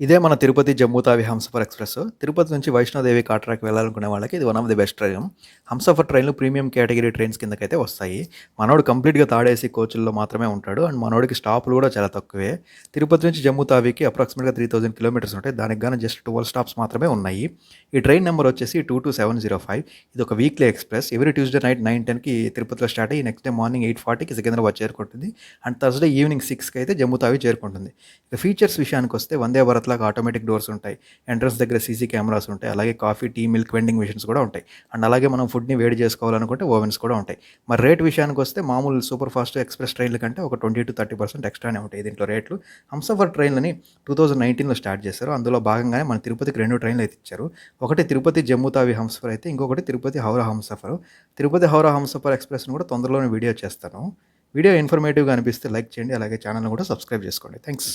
ఇదే మన తిరుపతి జమ్మూ తావి హంసఫర్ ఎక్స్‌ప్రెస్. తిరుపతి నుంచి వైష్ణోదేవి కాట్రాకి వెళ్ళాలనుకునే వాళ్ళకి ఇది one of the best train. Humsafar ట్రైన్‌లు ప్రీమియం కేటగిరీ ట్రైన్స్ కిందకైతే వస్తాయి. మనోడు కంప్లీట్‌గా తాడేసి ఏసీ కోచ్‌ల్లో మాత్రమే ఉంటాడు. అండ్ మనోడికి స్టాపులు కూడా చాలా తక్కువే. తిరుపతి నుంచి జమ్మూ తావికి అప్రాక్సిమేట్‌గా 3000 కిలోమీటర్స్ ఉంటాయి. దానికి గాను జస్ట్ 12 స్టాప్స్ మాత్రమే ఉన్నాయి. ఈ ట్రైన్ నెంబర్ వచ్చేసి 22705. ఇది ఒక weekly express. Every Tuesday night 9:10కి తిరుపతిలో స్టార్ట్ అయ్యి నెక్స్ట్ డే మార్నింగ్ 8:40కి సికింద్రాబాద్ చేరుకుంటుంది. అండ్ థర్స్‌డే ఈవినింగ్ సిక్స్కి అయితే జమ్మూ తావి చేరుకుంటుంది. ఇక ఫీచర్స్ విషయానికొస్తే వందే భారత్ లాగా ఆటోమేటిక్ డోర్స్ ఉంటాయి. ఎంట్రన్స్ దగ్గర సీసీ కెమెరాస్ ఉంటాయి. అలాగే coffee, tea, milk vending machines కూడా ఉంటాయి. అండ్ అలాగే మనం ఫుడ్‌ని వేడి చేసుకోవాలనుకుంటే ఓవెన్స్ కూడా ఉంటాయి. మరి రేట్ విషయానికి వస్తే మామూలు సూపర్ ఫాస్ట్ ఎక్స్‌ప్రెస్ ట్రైన్‌ల కంటే ఒక 20-30% ఎక్స్‌ట్రానే ఉంటాయి దీంట్లో రేట్లు. హంసఫర్ ట్రైన్‌లని 2019లో స్టార్ట్ చేశారు. అందులో భాగంగానే మన తిరుపతికి రెండు ట్రైన్‌లు అయితే ఇచ్చారు. ఒకటి తిరుపతి జమ్మూ తావి హంసఫర్ అయితే ఇంకొకటి తిరుపతి హౌరా హంసఫర్. తిరుపతి హౌరా హంసఫర్ ఎక్స్‌ప్రెస్‌ని కూడా తొందరలోనే వీడియో చేస్తాను. వీడియో ఇన్ఫర్మేటివ్‌గా అనిపిస్తే లైక్ చేయండి. అలాగే ఛానల్ని కూడా సబ్స్క్రైబ్ చేసుకోండి. థ్యాంక్స్